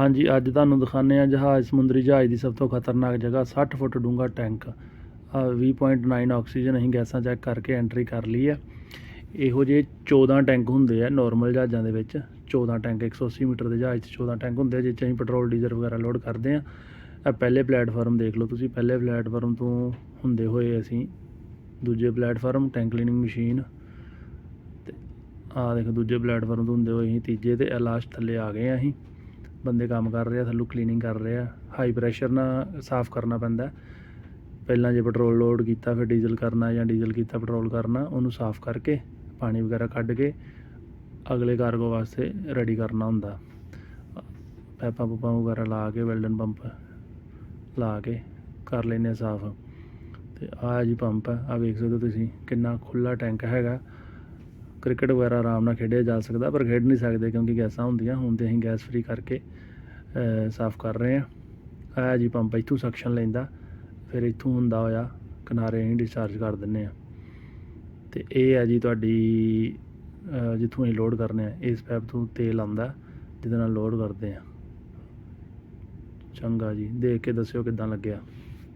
ਹਾਂਜੀ, ਅੱਜ ਤੁਹਾਨੂੰ ਦਿਖਾਉਂਦੇ ਆ ਜਹਾਜ਼ ਸਮੁੰਦਰੀ ਜਹਾਜ਼ ਦੀ ਸਭ ਤੋਂ ਖਤਰਨਾਕ ਜਗ੍ਹਾ 60 ਫੁੱਟ ਡੂੰਘਾ ਟੈਂਕ। ਆ 20.9 ਆਕਸੀਜਨ ਅਸੀਂ ਗੈਸਾਂ ਚੈੱਕ ਕਰਕੇ ਐਂਟਰੀ ਕਰ ਲਈ ਆ ਇਹੋ ਜਿਹੇ 14 ਟੈਂਕ ਹੁੰਦੇ ਆ ਨਾਰਮਲ ਜਹਾਜ਼ਾਂ ਦੇ ਵਿੱਚ। 14 ਟੈਂਕ 180 ਮੀਟਰ ਦੇ ਜਹਾਜ਼ 'ਚ 14 ਟੈਂਕ ਹੁੰਦੇ ਆ ਜਿਹ 'ਚ ਅਸੀਂ ਪੈਟਰੋਲ, ਡੀਜ਼ਲ ਵਗੈਰਾ ਲੋਡ ਕਰਦੇ ਆ ਇਹ ਪਹਿਲੇ ਪਲੇਟਫਾਰਮ ਦੇਖ ਲਓ ਤੁਸੀਂ, ਪਹਿਲੇ ਪਲੇਟਫਾਰਮ ਤੋਂ ਹੁੰਦੇ ਹੋਏ ਅਸੀਂ ਦੂਜੇ ਪਲੇਟਫਾਰਮ ਟੈਂਕ ਕਲੀਨਿੰਗ ਮਸ਼ੀਨ ਤੇ ਆ ਦੇਖੋ ਦੂਜੇ ਪਲੇਟਫਾਰਮ ਤੋਂ ਹੁੰਦੇ ਹੋਏ ਅਸੀਂ ਤੀਜੇ ਤੇ ਲਾਸਟ ਥੱਲੇ ਆ ਗਏ ਆ ਅਸੀਂ। ਬੰਦੇ ਕੰਮ ਕਰ ਰਹੇ ਆ, ਥੱਲੋਂ ਕਲੀਨਿੰਗ ਕਰ ਰਹੇ ਆ। ਹਾਈ ਪ੍ਰੈਸ਼ਰ ਨਾਲ ਸਾਫ਼ ਕਰਨਾ ਪੈਂਦਾ ਪਹਿਲਾਂ ਜੇ ਪੈਟਰੋਲ ਲੋਡ ਕੀਤਾ, ਫਿਰ ਡੀਜ਼ਲ ਕਰਨਾ ਜਾਂ ਡੀਜ਼ਲ ਕੀਤਾ ਪੈਟਰੋਲ ਕਰਨਾ, ਉਹਨੂੰ ਸਾਫ਼ ਕਰਕੇ ਪਾਣੀ ਵਗੈਰਾ ਕੱਢ ਕੇ ਅਗਲੇ ਕਾਰਗੋ ਵਾਸਤੇ ਰੈਡੀ ਕਰਨਾ ਹੁੰਦਾ। ਪੈਪਾਂ ਪੂਪਾਂ ਵਗੈਰਾ ਲਾ ਕੇ ਵੈਲਡਨ ਪੰਪ ਲਾ ਕੇ ਕਰ ਲੈਂਦੇ ਹਾਂ ਸਾਫ਼। ਤੇ ਆਹ ਜੀ ਪੰਪ ਹੈ ਆ ਵੇਖ ਸਕਦੇ ਹੋ ਤੁਸੀਂ, ਕਿੰਨਾ ਖੁੱਲਾ ਟੈਂਕ ਹੈਗਾ। ਕ੍ਰਿਕਟ ਵਗੈਰਾ ਆਰਾਮ ਨਾਲ ਖੇਡਿਆ ਜਾ ਸਕਦਾ, ਪਰ ਖੇਡ ਨਹੀਂ ਸਕਦੇ ਕਿਉਂਕਿ ਗੈਸਾਂ ਹੁੰਦੀਆਂ, ਹੁਣ ਤੇ ਅਸੀਂ ਗੈਸ ਫ੍ਰੀ ਕਰਕੇ ਸਾਫ਼ ਕਰ ਰਹੇ ਹਾਂ। ਆਇਆ ਜੀ ਪੰਪ ਇੱਥੋਂ ਸਕਸ਼ਨ ਲੈਂਦਾ, ਫਿਰ ਇੱਥੋਂ ਹੁੰਦਾ ਹੋਇਆ ਕਿਨਾਰੇ ਅਸੀਂ ਡਿਸਚਾਰਜ ਕਰ ਦਿੰਨੇ ਆ ਤੇ ਇਹ ਹੈ ਜੀ ਤੁਹਾਡੀ ਜਿੱਥੋਂ ਅਸੀਂ ਲੋਡ ਕਰਨੇ ਆ ਇਸ ਪੈਪ ਤੋਂ ਤੇਲ ਆਉਂਦਾ, ਜਿਹਦੇ ਨਾਲ ਲੋਡ ਕਰਦੇ ਆ ਚੰਗਾ ਜੀ, ਦੇਖ ਕੇ ਦੱਸਿਓ ਕਿੱਦਾਂ ਲੱਗਿਆ।